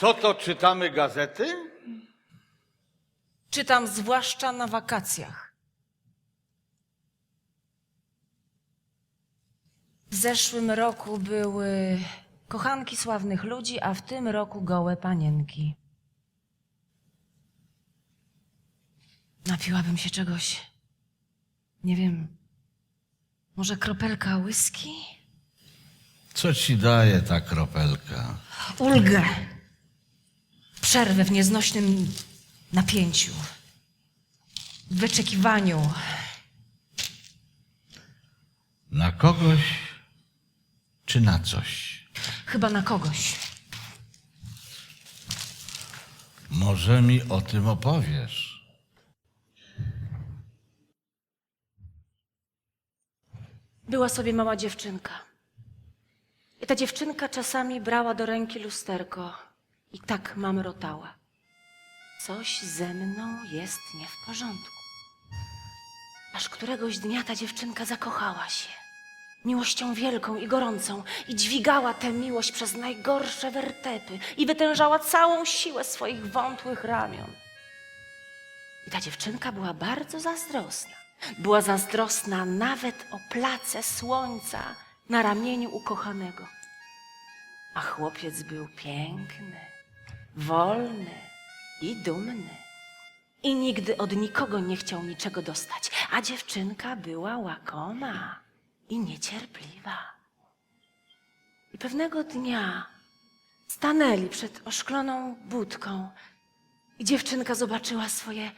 Co to czytamy gazety? Czytam zwłaszcza na wakacjach. W zeszłym roku były kochanki sławnych ludzi, a w tym roku gołe panienki. Napiłabym się czegoś. Nie wiem. Może kropelka whisky? Co ci daje ta kropelka? Ulgę. Przerwę w nieznośnym napięciu. W wyczekiwaniu. Na kogoś czy na coś? Chyba na kogoś. Może mi o tym opowiesz? Była sobie mała dziewczynka. I ta dziewczynka czasami brała do ręki lusterko i tak mamrotała. Coś ze mną jest nie w porządku. Aż któregoś dnia ta dziewczynka zakochała się. Miłością wielką i gorącą i dźwigała tę miłość przez najgorsze wertepy i wytężała całą siłę swoich wątłych ramion. I ta dziewczynka była bardzo zazdrosna. Była zazdrosna nawet o placę słońca na ramieniu ukochanego. A chłopiec był piękny, wolny i dumny. I nigdy od nikogo nie chciał niczego dostać, a dziewczynka była łakoma i niecierpliwa. I pewnego dnia stanęli przed oszkloną budką i dziewczynka zobaczyła swoje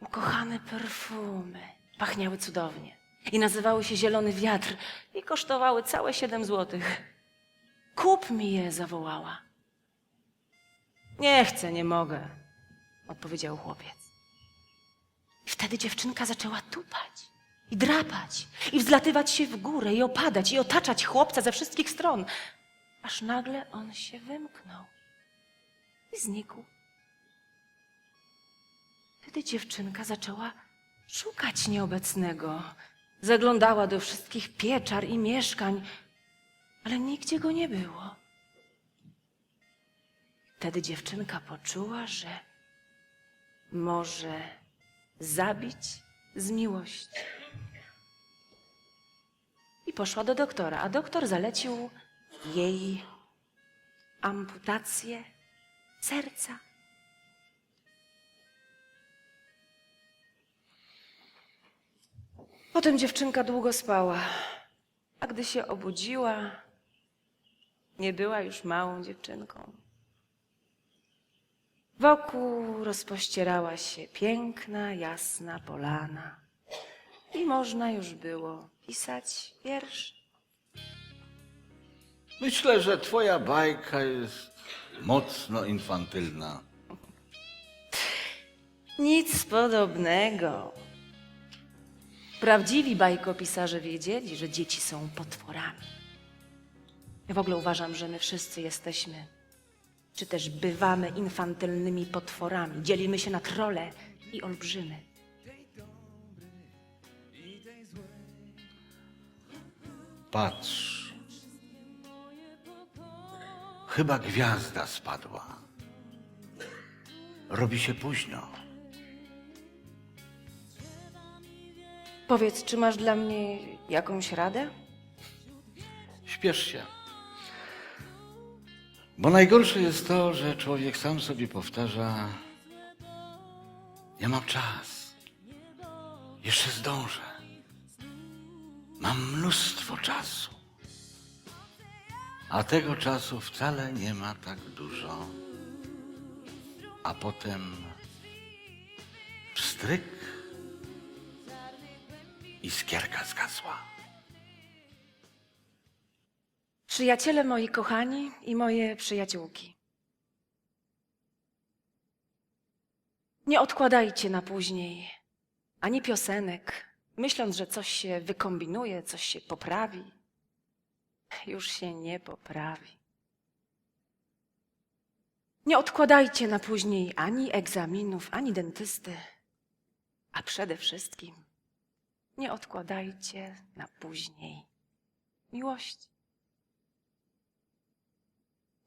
ukochane perfumy. Pachniały cudownie i nazywały się Zielony Wiatr i kosztowały całe siedem złotych. Kup mi je, zawołała. Nie chcę, nie mogę, odpowiedział chłopiec. I wtedy dziewczynka zaczęła tupać i drapać i wzlatywać się w górę i opadać i otaczać chłopca ze wszystkich stron, aż nagle on się wymknął i znikł. Wtedy dziewczynka zaczęła szukać nieobecnego. Zaglądała do wszystkich pieczar i mieszkań, ale nigdzie go nie było. Wtedy dziewczynka poczuła, że może zabić z miłości. I poszła do doktora, a doktor zalecił jej amputację serca. Potem dziewczynka długo spała, a gdy się obudziła, nie była już małą dziewczynką. Wokół rozpościerała się piękna, jasna polana i można już było pisać wiersz. Myślę, że twoja bajka jest mocno infantylna. Nic podobnego. Prawdziwi bajkopisarze wiedzieli, że dzieci są potworami. Ja w ogóle uważam, że my wszyscy jesteśmy, czy też bywamy infantylnymi potworami. Dzielimy się na trole i olbrzymy. Patrz. Chyba gwiazda spadła. Robi się późno. Powiedz, czy masz dla mnie jakąś radę? Śpiesz się. Bo najgorsze jest to, że człowiek sam sobie powtarza: Ja mam czas. Jeszcze zdążę. Mam mnóstwo czasu. A tego czasu wcale nie ma tak dużo. A potem pstryk i skierka zgasła. Przyjaciele moi kochani i moje przyjaciółki. Nie odkładajcie na później ani piosenek, myśląc, że coś się wykombinuje, coś się poprawi. Już się nie poprawi. Nie odkładajcie na później ani egzaminów, ani dentysty, a przede wszystkim nie odkładajcie na później miłości.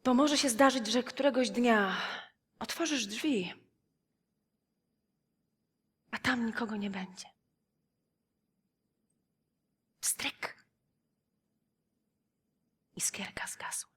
Bo może się zdarzyć, że któregoś dnia otworzysz drzwi, a tam nikogo nie będzie. Stryk. Iskierka zgasła.